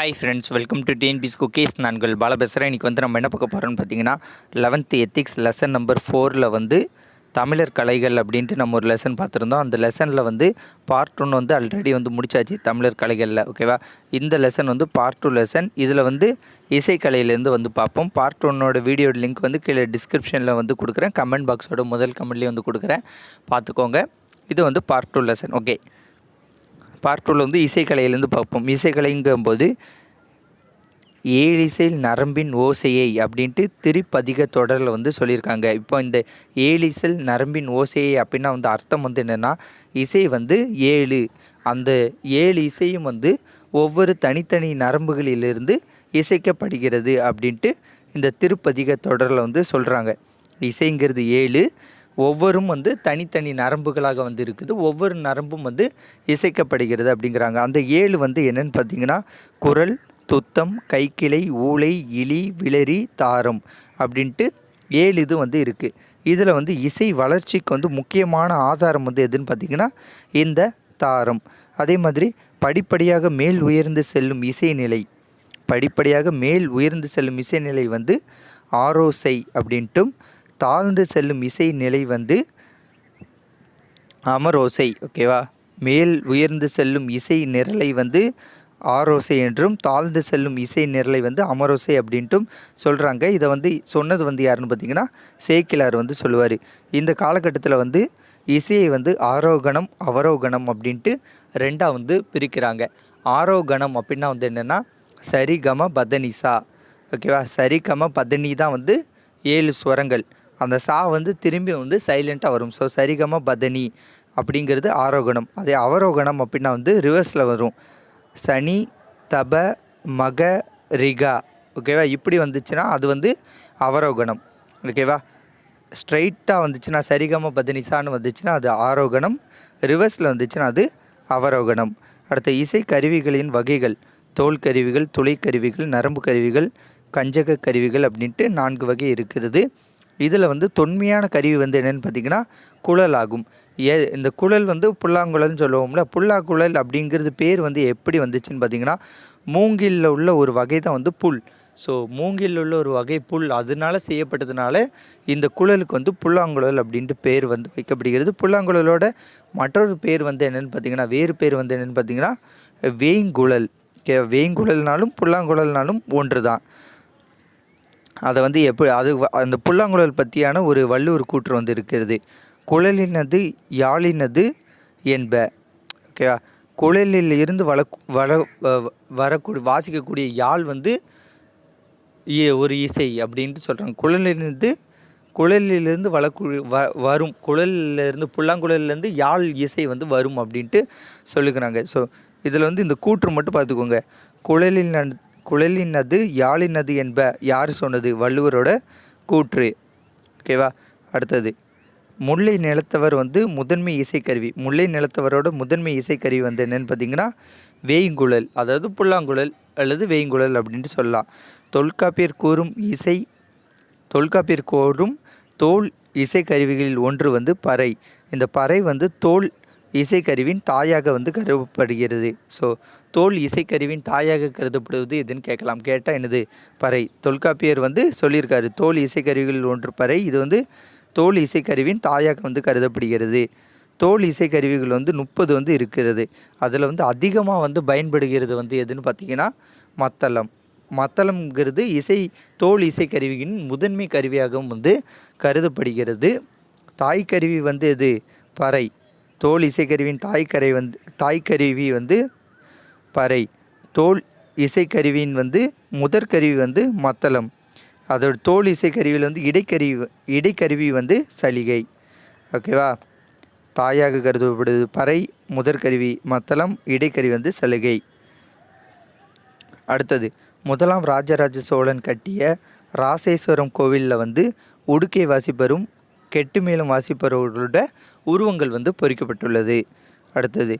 Hi friends welcome to TNPSC cookies நான்கள் Bala பேசுகிறேன் இன்றைக்கி வந்து நம்ம என்ன பார்க்க போகிறோம்னு பார்த்தீங்கன்னா லெவன்த்து எத்திக்ஸ் லெசன் நம்பர் ஃபோரில் வந்து தமிழர் கலைகள் அப்படின்ட்டு நம்ம ஒரு லெசன் பார்த்துருந்தோம். அந்த லெசனில் வந்து பார்ட் ஒன் வந்து ஆல்ரெடி வந்து முடிச்சாச்சு தமிழர் கலைகளில் ஓகேவா இந்த லெசன் வந்து பார்ட் டூ லெசன் இதில் வந்து இசைக்கலையிலேருந்து வந்து பார்ப்போம். பார்ட் ஒன்னோட வீடியோ லிங்க் வந்து கீழே டிஸ்கிரிப்ஷனில் வந்து கொடுக்குறேன். கமெண்ட் பாக்ஸோட முதல் கமெண்ட்லேயும் வந்து கொடுக்குறேன். பார்த்துக்கோங்க. இது வந்து part two lesson okay part டூவில் வந்து இசைக்கலையிலேருந்து பார்ப்போம். இசைக்கலைங்கும்போது ஏழிசை நரம்பின் ஓசையை அப்படின்ட்டு திருப்பதிக தொடரில் வந்து சொல்லியிருக்காங்க. இப்போ இந்த ஏழிசல் நரம்பின் ஓசையை அப்படின்னா வந்து அர்த்தம் வந்து என்னென்னா இசை வந்து ஏழு. அந்த ஏழு இசையும் வந்து ஒவ்வொரு தனித்தனி நரம்புகளிலிருந்து இசைக்கப்படுகிறது அப்படின்ட்டு இந்த திருப்பதிக தொடரில் வந்து சொல்கிறாங்க இசைங்கிறது ஏழு. ஒவ்வொரும் வந்து தனித்தனி நரம்புகளாக வந்து இருக்குது. ஒவ்வொரு நரம்பும் வந்து இசைக்கப்படுகிறது அப்படிங்கிறாங்க. அந்த ஏழு வந்து என்னென்னு பார்த்தீங்கன்னா குரல் துத்தம் கைக்கிளை ஊளை இலி விளரி தாரம் அப்படின்ட்டு ஏழு இது வந்து இருக்குது இதில் வந்து இசை வளர்ச்சிக்கு வந்து முக்கியமான ஆதாரம் வந்து எதுன்னு பார்த்தீங்கன்னா இந்த தாரம். அதே மாதிரி படிப்படியாக மேல் உயர்ந்து செல்லும் இசை நிலை படிப்படியாக மேல் உயர்ந்து செல்லும் இசைநிலை வந்து ஆரோசை அப்படின்ட்டும் தாழ்ந்து செல்லும் இசை நிலை வந்து அமரோசை ஓகேவா மேல் உயர்ந்து செல்லும் இசை நிரலை வந்து ஆரோசை என்றும் தாழ்ந்து செல்லும் இசை நிரலை வந்து அமரோசை அப்படின்ட்டும் சொல்கிறாங்க இதை வந்து சொன்னது வந்து யாருன்னு பார்த்தீங்கன்னா சேக்கிலார் வந்து சொல்லுவார். இந்த காலகட்டத்தில் வந்து இசையை வந்து ஆரோகணம் அவரோகணம் அப்படின்ட்டு ரெண்டாக வந்து பிரிக்கிறாங்க. ஆரோகணம் அப்படின்னா வந்து என்னென்னா சரிகம பதனிசா ஓகேவா சரிகம பதனி தான் வந்து ஏழு ஸ்வரங்கள். அந்த சா வந்து திரும்பி வந்து சைலண்ட்டாக வரும். ஸோ சரிகம பதனி அப்படிங்கிறது ஆரோகணம். அதே அவரோகணம் அப்படின்னா வந்து ரிவர்ஸில் வரும். சனி தப மக ரிகா. ஓகேவா இப்படி வந்துச்சுன்னா அது வந்து அவரோகணம். ஓகேவா ஸ்ட்ரைட்டாக வந்துச்சுன்னா சரிகம பதனிசான்னு வந்துச்சுன்னா அது ஆரோகணம். ரிவர்ஸில் வந்துச்சுன்னா அது அவரோகணம். அடுத்த இசை கருவிகளின் வகைகள். தோல் கருவிகள் துளை கருவிகள் நரம்பு கருவிகள் கஞ்சக கருவிகள் அப்படின்ட்டு நான்கு வகை இருக்கிறது. இதில் வந்து தொன்மையான கருவி வந்து என்னென்னு பார்த்தீங்கன்னா குழல் ஆகும் ஏ இந்த குழல் வந்து புல்லாங்குழல்னு சொல்லுவோம்ல புல்லாங்குழல் அப்படிங்கிறது பேர் வந்து எப்படி வந்துச்சுன்னு பார்த்தீங்கன்னா மூங்கிலில் உள்ள ஒரு வகை தான் வந்து புல். ஸோ மூங்கில் உள்ள ஒரு வகை புல் அதனால செய்யப்பட்டதுனால இந்த குழலுக்கு வந்து புல்லாங்குழல் அப்படின்ட்டு பேர் வந்து வைக்கப்படுகிறது. புல்லாங்குழலோட மற்றொரு பேர் வந்து என்னென்னு பார்த்தீங்கன்னா வேறு பேர் வந்து என்னென்னு பார்த்தீங்கன்னா வேங்குழல் கே வேங்குழல்னாலும் புல்லாங்குழல்னாலும் ஒன்று தான். அதை வந்து எப்படி அது அந்த புல்லாங்குழல் பற்றியான ஒரு வள்ளுவர் கூற்று வந்து இருக்கிறது. குழலினது யாழினது என்ப. ஓகேவா குழலில் இருந்து வள வள வ- வரக்கூடிய வாசிக்கக்கூடிய யாழ் வந்து ஒரு இசை அப்படின்ட்டு சொல்கிறாங்க குழலிலிருந்து குழலிலிருந்து வளக்குழு வ வரும். குழலிலிருந்து புல்லாங்குழலிலேருந்து யாழ் இசை வந்து வரும் அப்படின்ட்டு சொல்லுகிறாங்க. ஸோ இதில் வந்து இந்த கூற்று மட்டும் பார்த்துக்கோங்க. குழலில் குழலினது யாழினது என்ப யார் சொன்னது? வள்ளுவரோட கூற்று. ஓகேவா அடுத்தது. முல்லை நிலத்தவர் வந்து முதன்மை இசைக்கருவி. முல்லை நிலத்தவரோட முதன்மை இசைக்கருவி வந்து என்னென்னு பார்த்தீங்கன்னா வேய்ங்குழல். அதாவது புல்லாங்குழல் அல்லது வேய்ங்குழல் அப்படின்ட்டு சொல்லலாம். தொல்காப்பியர் கூறும் இசை தொல்காப்பியர் கூறும் தோல் இசைக்கருவிகளில் ஒன்று வந்து பறை. இந்த பறை வந்து தோல் இசைக்கருவின் தாயாக வந்து கருதப்படுகிறது. ஸோ தோல் இசைக்கருவின் தாயாக கருதப்படுவது எதுன்னு கேட்கலாம். கேட்டால் என்னது? பறை. தொல்காப்பியர் வந்து சொல்லியிருக்காரு தோல் இசைக்கருவிகள் ஒன்று பறை. இது வந்து தோல் இசைக்கருவின் தாயாக வந்து கருதப்படுகிறது. தோல் இசைக்கருவிகள் வந்து முப்பது வந்து இருக்கிறது. அதில் வந்து அதிகமாக வந்து பயன்படுகிறது வந்து எதுன்னு பார்த்தீங்கன்னா மத்தளம். மத்தளம்ங்கிறது இசை தோல் இசைக்கருவியின் முதன்மை கருவியாகவும் வந்து கருதப்படுகிறது. தாய்க்கருவி வந்து எது? பறை. தோல் இசைக்கருவியின் தாய்க்கரை வந்து தாய்க்கருவி வந்து பறை. தோல் இசைக்கருவியின் வந்து முதற்கருவி வந்து மத்தளம். அதோட தோல் இசைக்கருவியில் வந்து இடைக்கருவி இடைக்கருவி வந்து சலிகை. ஓகேவா தாயாக கருதப்படுது பறை முதற்கருவி மத்தளம் இடைக்கருவி வந்து சலுகை. அடுத்தது முதலாம் ராஜராஜ சோழன் கட்டிய ராசேஸ்வரம் கோவிலில் வந்து உடுக்கை வாசிப்பரும் கெட்டு மேலும் வாசிப்பவர்களோட உருவங்கள் வந்து பொறிக்கப்பட்டுள்ளது. அடுத்தது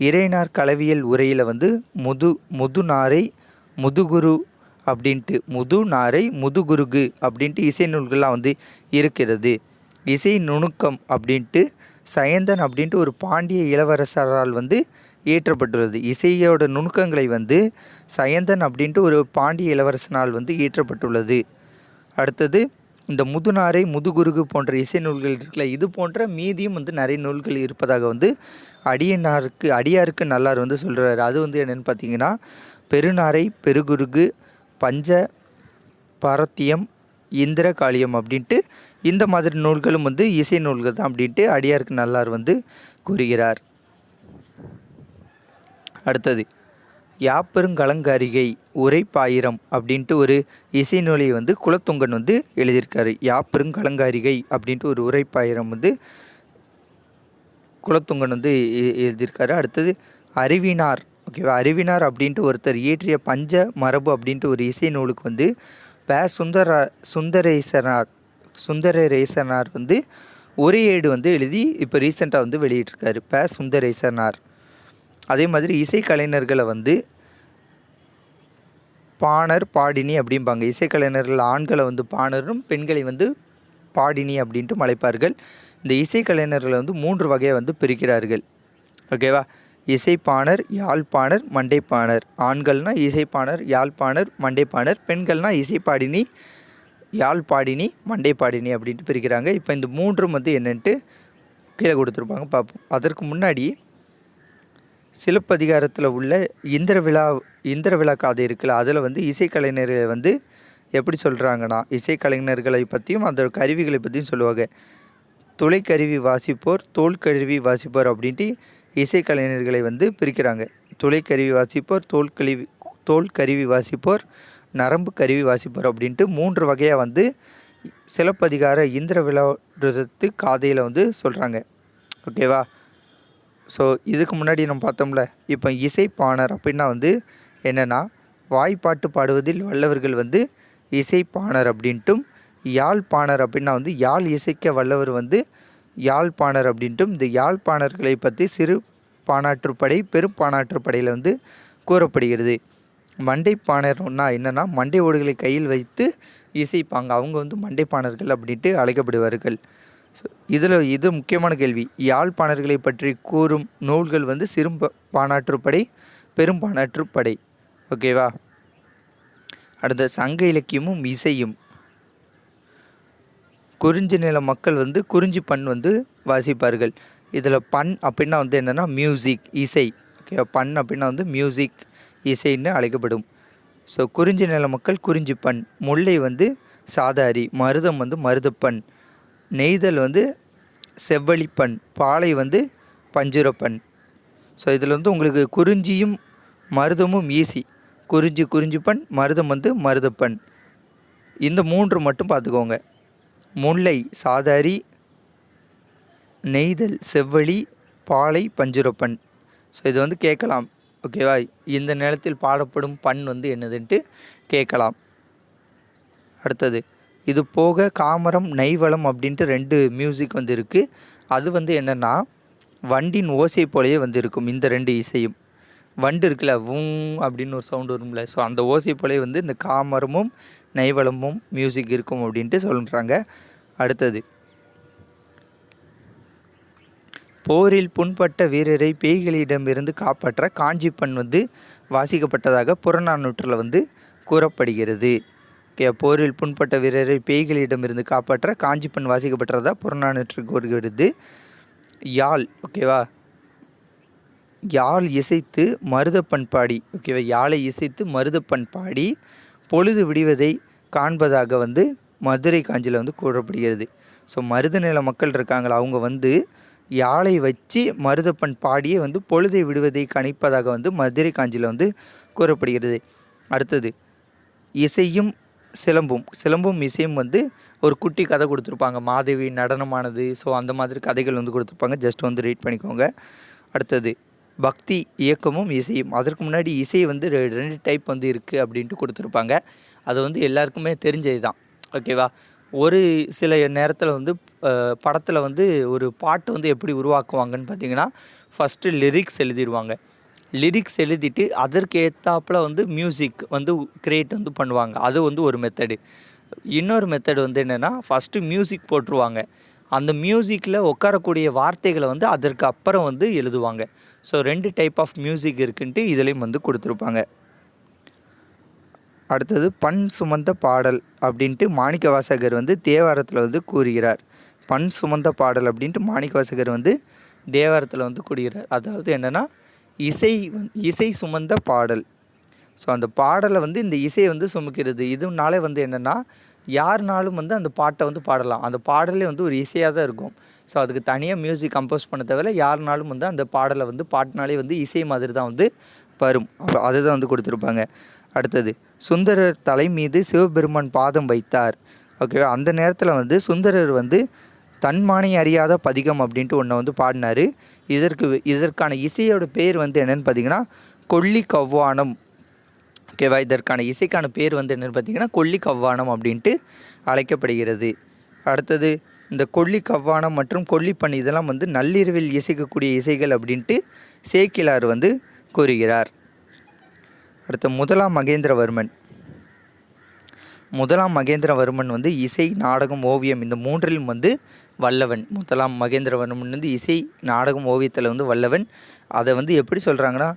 இறைநார் கலவியல் உரையில் வந்து முது முதுநாரை முதுகுரு அப்படின்ட்டு முதுநாரை முதுகுருகு அப்படின்ட்டு இசை நூல்கள்லாம் வந்து இருக்கிறது. இசை நுணுக்கம் அப்படின்ட்டு சயந்தன் அப்படின்ட்டு ஒரு பாண்டிய இளவரசரால் வந்து இயற்றப்பட்டுள்ளது. இசையோட நுணுக்கங்களை வந்து சயந்தன் அப்படின்ட்டு ஒரு பாண்டிய இளவரசனால் வந்து இயற்றப்பட்டுள்ளது. அடுத்தது இந்த முதுநாரை முதுகுருகு போன்ற இசை நூல்கள் இருக்குல்ல இது போன்ற மீதியும் வந்து நிறைய நூல்கள் இருப்பதாக வந்து அடியனாருக்கு அடியாருக்கு நல்லார் வந்து சொல்கிறாரு அது வந்து என்னென்னு பார்த்தீங்கன்னா பெருநாரை பெருகுருகு பஞ்ச பரத்தியம் இந்திர காளியம் அப்படின்ட்டு இந்த மாதிரி நூல்களும் வந்து இசை நூல்கள் தான் அப்படின்ட்டு அடியாருக்கு நல்லார் வந்து கூறுகிறார். அடுத்தது யாப்பெருங்கலங்காரிகை உரைப்பாயிரம் அப்படின்ட்டு ஒரு இசை நூலை வந்து குலத்துங்கன் வந்து எழுதியிருக்காரு. யாப்பெருங்கலங்கரிகை அப்படின்ட்டு ஒரு உரைப்பாயிரம் வந்து குலத்துங்கன் வந்து எ- எழுதியிருக்காரு. அடுத்தது அறிவினார் ஓகேவா அறிவினார் அப்படின்ட்டு ஒருத்தர் இயற்றிய பஞ்ச மரபு அப்படின்ட்டு ஒரு இசை நூலுக்கு வந்து ப சுந்தர சுந்தரேசனார் சுந்தரேசனார் வந்து ஒரே ஏடு வந்து எழுதி இப்போ ரீசெண்டாக வந்து வெளியிட்டிருக்காரு. ப சுந்தரேசனார். அதே மாதிரி இசைக்கலைஞர்களை வந்து பாணர் பாடினி அப்படிம்பாங்க. இசைக்கலைஞர்கள் ஆண்களை வந்து பாணரும் பெண்களை வந்து பாடினி அப்படின்ட்டு அழைப்பார்கள் இந்த இசைக்கலைஞர்களை வந்து மூன்று வகையாக வந்து பிரிக்கிறார்கள். ஓகேவா இசைப்பாணர் யாழ்ப்பாணர் மண்டைப்பாணர். ஆண்கள்னா இசைப்பாணர் யாழ்ப்பாணர் மண்டைப்பாணர். பெண்கள்னா இசைப்பாடினி யாழ்ப்பாடினி மண்டைப்பாடினி அப்படின்ட்டு பிரிக்கிறாங்க. இப்போ இந்த மூன்றும் வந்து என்னென்ட்டு கீழே கொடுத்துருப்பாங்க. பார்ப்போம் அதற்கு முன்னாடி சிலப்பதிகாரத்தில் உள்ள இந்திர விழா இந்திர விழா காதை இருக்குல்ல அதில் வந்து இசைக்கலைஞர்களை வந்து எப்படி சொல்கிறாங்கன்னா இசைக்கலைஞர்களை பற்றியும் அந்த கருவிகளை பற்றியும் சொல்லுவாங்க. துளைக்கருவி வாசிப்போர் தோல் கருவி வாசிப்போர் அப்படின்ட்டு இசைக்கலைஞர்களை வந்து பிரிக்கிறாங்க. துளைக்கருவி வாசிப்போர் தோல் கருவி தோல் கருவி வாசிப்போர் நரம்பு கருவி வாசிப்போர் அப்படின்ட்டு மூன்று வகையாக வந்து சிலப்பதிகார இந்திர விழாத்து காதையில் வந்து சொல்கிறாங்க ஓகேவா? ஸோ இதுக்கு முன்னாடி நம்ம பார்த்தோம்ல இப்போ இசைப்பாணர் அப்படின்னா வந்து என்னென்னா வாய்ப்பாட்டு பாடுவதில் வல்லவர்கள் வந்து இசைப்பாணர் அப்படின்ட்டும் யாழ்ப்பாணர் அப்படின்னா வந்து யாழ் இசைக்க வல்லவர் வந்து யாழ்ப்பாணர் அப்படின்ட்டும் இந்த யாழ்ப்பாணர்களை பற்றி சிறு பாணாற்றுப்படை பெரும் பாணாற்றுப்படையில் வந்து கூறப்படுகிறது. மண்டைப்பாணர்னா என்னென்னா மண்டை ஓடுகளை கையில் வைத்து இசைப்பாங்க. அவங்க வந்து மண்டைப்பாணர்கள் அப்படின்ட்டு அழைக்கப்படுவார்கள். இதில் இது முக்கியமான கேள்வி. யாழ்ப்பாணர்களை பற்றி கூறும் நூல்கள் வந்து சிறும் பானாற்றுப்படை பாணாற்றுப்படை பெரும் பானாற்றுப்படை ஓகேவா அடுத்த சங்க இலக்கியமும் இசையும். குறிஞ்சி நில மக்கள் வந்து குறிஞ்சி பண் வந்து வாசிப்பார்கள். இதில் பண் அப்படின்னா வந்து என்னென்னா மியூசிக் இசை. ஓகே பண் அப்படின்னா வந்து மியூசிக் இசைன்னு அழைக்கப்படும். ஸோ குறிஞ்சி நில மக்கள் குறிஞ்சி பண். முல்லை வந்து சாதாரி மருதம் வந்து மருதப்பண். நெய்தல் வந்து செவ்வழிப்பண் பாலை வந்து பஞ்சுரப்பண் ஸோ இதில் வந்து உங்களுக்கு குறிஞ்சியும் மருதமும் ஈஸி குறிஞ்சி குறிஞ்சிப்பண் மருதம் வந்து மருதப்பண் இந்த மூன்று மட்டும் பார்த்துக்கோங்க. முல்லை சாதாரி நெய்தல் செவ்வழி பாலை பஞ்சுரப்பண் ஸோ இது வந்து கேட்கலாம். ஓகேவா இந்த நிலத்தில் பாடப்படும் பண் வந்து என்னதுன்ட்டு கேட்கலாம். அடுத்தது. இது போக காமரம் நெய்வளம் அப்படின்ட்டு ரெண்டு மியூசிக் வந்து இருக்குது அது வந்து என்னென்னா வண்டின் ஓசை போலவே வந்து இருக்கும் இந்த ரெண்டு இசையும். வண்டு இருக்குல்ல வூங் அப்படின்னு ஒரு சவுண்டு வரும்ல. ஸோ அந்த ஓசை போலவே வந்து இந்த காமரமும் நெய்வளமும் மியூசிக் இருக்கும் அப்படின்ட்டு சொல்கிறாங்க அடுத்தது போரில் புண்பட்ட வீரரை பேய்களிடமிருந்து காப்பாற்ற காஞ்சிப்பண் வந்து வாசிக்கப்பட்டதாக புறநானூற்றில் வந்து கூறப்படுகிறது. போரில் புண்பட்ட வீரரை பேய்களிடமிருந்து காப்பாற்ற காஞ்சிப்பண் வாசிக்கப்பட்டதா புறநானூற்று கூறுகிறது யாழ் ஓகேவா யாழ் இசைத்து மருதப்பண் பாடி ஓகேவா யாழை இசைத்து மருதப்பண் பாடி பொழுது விடிவதை காண்பதாக வந்து மதுரை காஞ்சியில் வந்து கூறப்படுகிறது. ஸோ மருத நில மக்கள் இருக்காங்களா? அவங்க வந்து யாழை வச்சு மருதப்பண் பாடியே வந்து பொழுதை விடுவதை கணிப்பதாக வந்து மதுரை காஞ்சியில் வந்து கூறப்படுகிறது. அடுத்தது இசையும் சிலம்பும் சிலம்பும் இசையும் வந்து ஒரு குட்டி கதை கொடுத்துருப்பாங்க. மாதவி நடனமானது. ஸோ அந்த மாதிரி கதைகள் வந்து கொடுத்துருப்பாங்க. ஜஸ்ட் வந்து ரீட் பண்ணிக்கோங்க. அடுத்தது பக்தி இயக்கமும் இசையும். அதற்கு முன்னாடி இசை வந்து ரெ- ரெண்டு டைப் வந்து இருக்குது அப்படின்ட்டு கொடுத்துருப்பாங்க. அது வந்து எல்லாருக்குமே தெரிஞ்சது தான். ஓகேவா ஒரு சில நேரத்தில் வந்து படத்தில் வந்து ஒரு பாட்டு வந்து எப்படி உருவாக்குவாங்கன்னு பார்த்தீங்கன்னா ஃபஸ்ட்டு லிரிக்ஸ் எழுதிடுவாங்க லிரிக்ஸ் எழுதிட்டு அதற்கு ஏற்றாப்புல வந்து மியூசிக் வந்து கிரியேட் வந்து பண்ணுவாங்க. அது வந்து ஒரு மெத்தடு இன்னொரு மெத்தடு வந்து என்னென்னா ஃபஸ்ட்டு மியூசிக் போட்டுருவாங்க. அந்த மியூசிக்கில் உட்காரக்கூடிய வார்த்தைகளை வந்து அதற்கு அப்புறம் வந்து எழுதுவாங்க. ஸோ ரெண்டு டைப் ஆஃப் மியூசிக் இருக்குன்ட்டு இதுலேயும் வந்து கொடுத்துருப்பாங்க. அடுத்தது பண் சுமந்த பாடல் அப்படின்ட்டு மாணிக்க வாசகர் வந்து தேவாரத்தில் வந்து கூறுகிறார். பண் சுமந்த பாடல் அப்படின்ட்டு மாணிக்க வாசகர் வந்து தேவாரத்தில் வந்து கூறுகிறார். அதாவது என்னென்னா இசை இசை சுமந்த பாடல். ஸோ அந்த பாடலை வந்து இந்த இசையை வந்து சுமக்கிறது. இதுனாலே வந்து என்னென்னா யாருனாலும் வந்து அந்த பாட்டை வந்து பாடலாம். அந்த பாடலே வந்து ஒரு இசையாக தான் இருக்கும். ஸோ அதுக்கு தனியாக மியூசிக் கம்போஸ் பண்ண தவிர யாருனாலும் வந்து அந்த பாடலை வந்து பாட்டினாலே வந்து இசை மாதிரி தான் வந்து வரும். அப்போ அதுதான் வந்து கொடுத்துருப்பாங்க. அடுத்தது சுந்தரர் தலை மீது சிவபெருமான் பாதம் வைத்தார். ஓகேவா அந்த நேரத்தில் வந்து சுந்தரர் வந்து தன்மானை அறியாத பதிகம் அப்படின்ட்டு ஒன்றை வந்து பாடினார். இதற்கு இதற்கான இசையோட பேர் வந்து என்னென்னு பார்த்தீங்கன்னா கொல்லி கவ்வானம். ஓகேவா இதற்கான இசைக்கான பேர் வந்து என்னென்னு பார்த்தீங்கன்னா கொல்லி கவ்வானம் அப்படின்ட்டு அழைக்கப்படுகிறது. அடுத்தது இந்த கொல்லி கவ்வானம் மற்றும் கொல்லிப்பண் இதெல்லாம் வந்து நள்ளிரவில் இசைக்கக்கூடிய இசைகள் அப்படின்ட்டு சேக்கிலார் வந்து கூறுகிறார். அடுத்த முதலாம் மகேந்திரவர்மன். முதலாம் மகேந்திரவர்மன் வந்து இசை நாடகம் ஓவியம் இந்த மூன்றிலும் வந்து வல்லவன். முதலாம் மகேந்திரவர்மன் வந்து இசை நாடகம் ஓவியத்தில் வந்து வல்லவன். அதை வந்து எப்படி சொல்கிறாங்கன்னா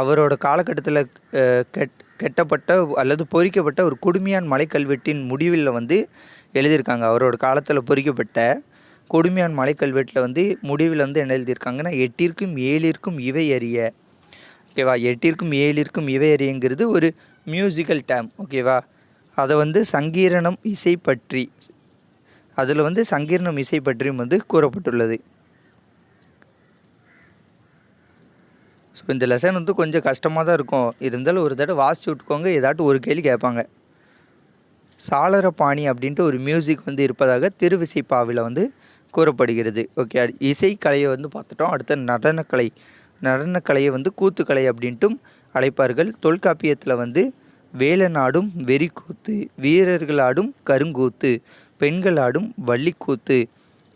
அவரோட காலகட்டத்தில் கெட் கெட்டப்பட்ட அல்லது பொறிக்கப்பட்ட ஒரு குடுமையான் மலைக்கல்வெட்டின் முடிவில் வந்து எழுதியிருக்காங்க. அவரோட காலத்தில் பொறிக்கப்பட்ட கொடுமையான் மலைக்கல்வெட்டில் வந்து முடிவில் வந்து என்ன எழுதியிருக்காங்கன்னா எட்டிற்கும் ஏழிற்கும் இவை அறிய. ஓகேவா? எட்டிற்கும் ஏழிற்கும் இவை அறியங்கிறது ஒரு மியூசிக்கல் டேம் ஓகேவா? அதை வந்து சங்கீரணம் இசை பற்றி அதில் வந்து சங்கீரணம் இசை பற்றியும் வந்து கூறப்பட்டுள்ளது. ஸோ இந்த லெசன் வந்து கொஞ்சம் கஷ்டமாக தான் இருக்கும். இருந்தாலும் ஒரு தடவை வாசிச்சு விட்டுக்கோங்க ஏதாட்டும் ஒரு கேள்வி கேட்பாங்க. சாளரபாணி அப்படின்ட்டு ஒரு மியூசிக் வந்து இருப்பதாக திருவிசைப்பாவில் வந்து கூறப்படுகிறது. ஓகே இசைக்கலையை வந்து பார்த்துட்டோம். அடுத்த நடனக்கலை நடனக்கலையை வந்து கூத்துக்கலை அப்படின்ட்டும் அழைப்பார்கள். தொல்காப்பியத்தில் வந்து வேலனாடும் வெறிக்கூத்து வீரர்கள் ஆடும் கருங்கூத்து பெண்கள் ஆடும் வள்ளிக்கூத்து.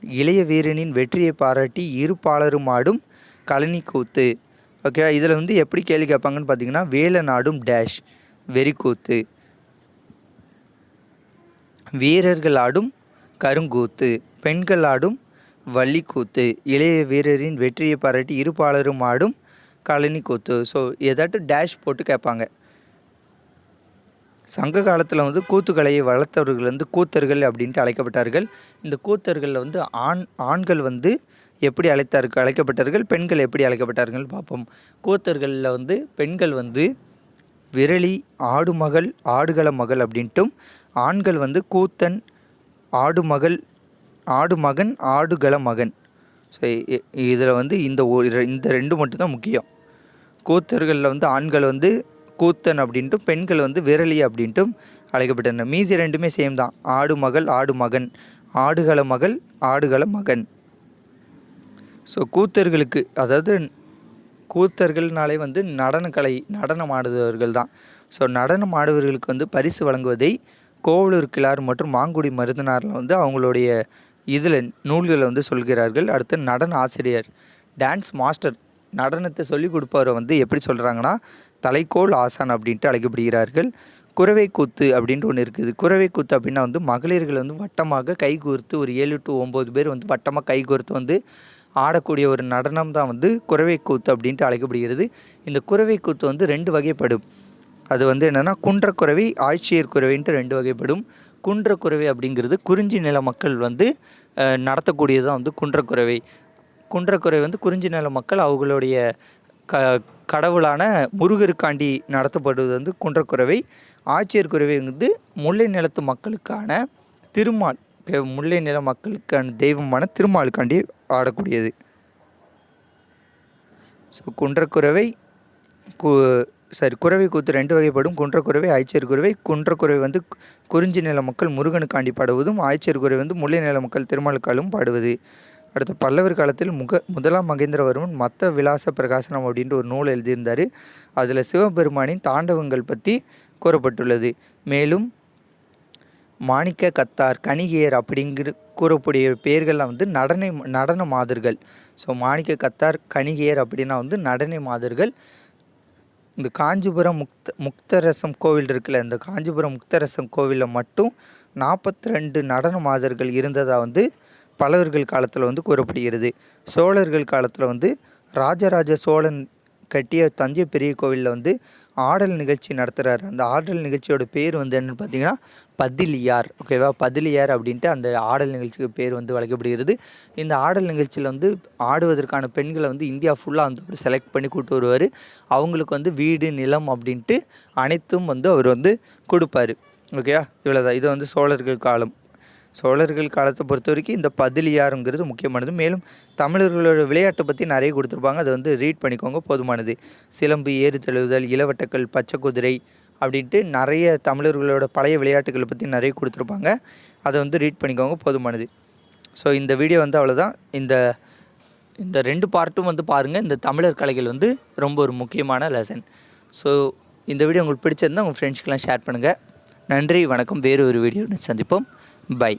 இளைய வீரனின் வெற்றியை பாராட்டி இருப்பாளரும் ஆடும் கழனி கூத்து ஓகே இதில் வந்து எப்படி கேள்வி கேட்பாங்கன்னு பார்த்தீங்கன்னா வேலனாடும் டேஷ் வெறிக்கூத்து. வீரர்கள் ஆடும் கருங்கூத்து பெண்கள் ஆடும் வள்ளிக்கூத்து. இளைய வீரரின் வெற்றியை பாராட்டி இருப்பாளரும் ஆடும் கழனி கூத்து ஸோ ஏதாட்டும் டேஷ் போட்டு கேட்பாங்க. சங்க காலத்தில் வந்து கூத்துக்கலையை வளர்த்தவர்கள் வந்து கூத்தர்கள் அப்படின்ட்டு அழைக்கப்பட்டார்கள். இந்த கூத்தர்களில் வந்து ஆண் ஆண்கள் வந்து எப்படி அழைத்தார்கள் அழைக்கப்பட்டார்கள் பெண்கள் எப்படி அழைக்கப்பட்டார்கள் பார்ப்போம். கூத்தர்களில் வந்து பெண்கள் வந்து விரலி ஆடுமகள் ஆடுகள மகள் அப்படின்ட்டும் ஆண்கள் வந்து கூத்தன் ஆடுமகள் ஆடுமகன் ஆடுகள மகன். ஸோ இதில் வந்து இந்த இந்த ரெண்டு மட்டும்தான் முக்கியம். கூத்தர்களில் வந்து ஆண்கள் வந்து கூத்தன் அப்படின்ட்டும் பெண்கள் வந்து விரலி அப்படின்ட்டும் அழைக்கப்பட்டனர். மீதி ரெண்டுமே சேம் தான். ஆடு மகள் ஆடு மகன். ஆடுகள மகள் ஆடுகள மகன். ஸோ கூத்தர்களுக்கு அதாவது கூத்தர்கள்னாலே வந்து நடனக்கலை நடனம் ஆடுபவர்கள் தான். ஸோ நடனம் ஆடுபவர்களுக்கு வந்து பரிசு வழங்குவதை கோவலூர் கிளார் மற்றும் மாங்குடி மருதனாரில் வந்து அவங்களுடைய இதில் நூல்களை வந்து சொல்கிறார்கள். அடுத்து நடன ஆசிரியர் டான்ஸ் மாஸ்டர் நடனத்தை சொல்லிக் கொடுப்பவரை வந்து எப்படி சொல்கிறாங்கன்னா தலைக்கோல் ஆசான் அப்படின்ட்டு அழைக்கப்படுகிறார்கள். குறவை கூத்து அப்படின்ட்டு ஒன்று இருக்குது. குறவை கூத்து அப்படின்னா வந்து மகளிர்கள் வந்து வட்டமாக கை கோர்த்து ஒரு ஏழு டு ஒம்பது பேர் வந்து வட்டமாக கை கோர்த்து வந்து ஆடக்கூடிய ஒரு நடனம் தான் வந்து குறவை கூத்து அப்படின்ட்டு அழைக்கப்படுகிறது. இந்த குறவை கூத்து வந்து ரெண்டு வகைப்படும். அது வந்து என்னென்னா குன்றக்குறவை ஆட்சியர் குறவைன்ட்டு ரெண்டு வகைப்படும். குன்றக்குறவை அப்படிங்கிறது குறிஞ்சி நில மக்கள் வந்து நடத்தக்கூடியது தான் வந்து குன்றக்குறவை. குன்றக்குறை வந்து குறிஞ்சி நில மக்கள் அவங்களுடைய க கடவுளான முருகருக்காண்டி நடத்தப்படுவது வந்து குன்றக்குறவை. ஆட்சியர் குறவை வந்து முல்லை நிலத்து மக்களுக்கான திருமால் முல்லை நில மக்களுக்கான தெய்வமான திருமாலுக்காண்டி ஆடக்கூடியது. ஸோ குன்றக்குறவை கு சரி குறவை கூத்து ரெண்டு வகைப்படும். குன்றக்குறவை ஆய்ச்சியர் குறவை. குன்றக்குறவை வந்து குறிஞ்சி நில மக்கள் முருகனுக்காண்டி பாடுவதும் ஆய்ச்சியர் குறவை வந்து முல்லை நில மக்கள் திருமாலுக்காலும் பாடுவது. அடுத்து பல்லவர் காலத்தில் முக முதலாம் மகேந்திரவர்மன் மத்த விலாச பிரகாசனம் அப்படின்ற ஒரு நூல் எழுதியிருந்தார். அதில் சிவபெருமானின் தாண்டவங்கள் பற்றி கூறப்பட்டுள்ளது. மேலும் மாணிக்க கத்தார் கணிகையர் அப்படிங்கிற கூறக்கூடிய பெயர்கள்லாம் வந்து நடனை நடன மாதர்கள். ஸோ மாணிக்க கத்தார் கணிகையர் அப்படின்னா வந்து நடனை மாதர்கள். இந்த காஞ்சிபுரம் முக்த முக்தரசம் கோவில் இருக்குல்ல இந்த காஞ்சிபுரம் முக்தரசம் கோவிலில் மட்டும் நாற்பத்தி ரெண்டு நடன மாதர்கள் இருந்ததாக வந்து பல்லவர்கள் காலத்தில் வந்து கூறப்படுகிறது. சோழர்கள் காலத்தில் வந்து ராஜராஜ சோழன் கட்டிய தஞ்சை பெரிய கோவிலில் வந்து ஆடல் நிகழ்ச்சி நடத்துகிறார் அந்த ஆடல் நிகழ்ச்சியோட பேர் வந்து என்னென்னு பார்த்தீங்கன்னா பதிலியார். ஓகேவா பதிலியார் அப்படின்ட்டு அந்த ஆடல் நிகழ்ச்சிக்கு பேர் வந்து வழங்கப்படுகிறது. இந்த ஆடல் நிகழ்ச்சியில் வந்து ஆடுவதற்கான பெண்களை வந்து இந்தியா ஃபுல்லாக வந்து அவர் செலக்ட் பண்ணி கூட்டு வருவார். அவங்களுக்கு வந்து வீடு நிலம் அப்படின்ட்டு அனைத்தும் வந்து அவர் வந்து கொடுப்பாரு. ஓகேயா இவ்வளோதான் இது வந்து சோழர்கள் காலம். சோழர்கள் காலத்தை பொறுத்த வரைக்கும் இந்த பதிலியாருங்கிறது முக்கியமானது. மேலும் தமிழர்களோட விளையாட்டை பற்றி நிறைய கொடுத்துருப்பாங்க. அதை வந்து ரீட் பண்ணிக்கோங்க போதுமானது. சிலம்பு ஏறு தழுவுதல் இளவட்டக்கல் பச்சை குதிரை அப்படின்ட்டு நிறைய தமிழர்களோட பழைய விளையாட்டுகளை பற்றி நிறைய கொடுத்துருப்பாங்க. அதை வந்து ரீட் பண்ணிக்கோங்க போதுமானது. ஸோ இந்த வீடியோ வந்து அவ்வளோதான் இந்த இந்த ரெண்டு பார்ட்டும் வந்து பாருங்கள் இந்த தமிழர் கலைகள் வந்து ரொம்ப ஒரு முக்கியமான லெசன் ஸோ இந்த வீடியோ உங்களுக்கு பிடிச்சிருந்தால் உங்கள் ஃப்ரெண்ட்ஸ்க்கெலாம் ஷேர் பண்ணுங்கள் நன்றி வணக்கம். வேறு ஒரு வீடியோ சந்திப்போம். பை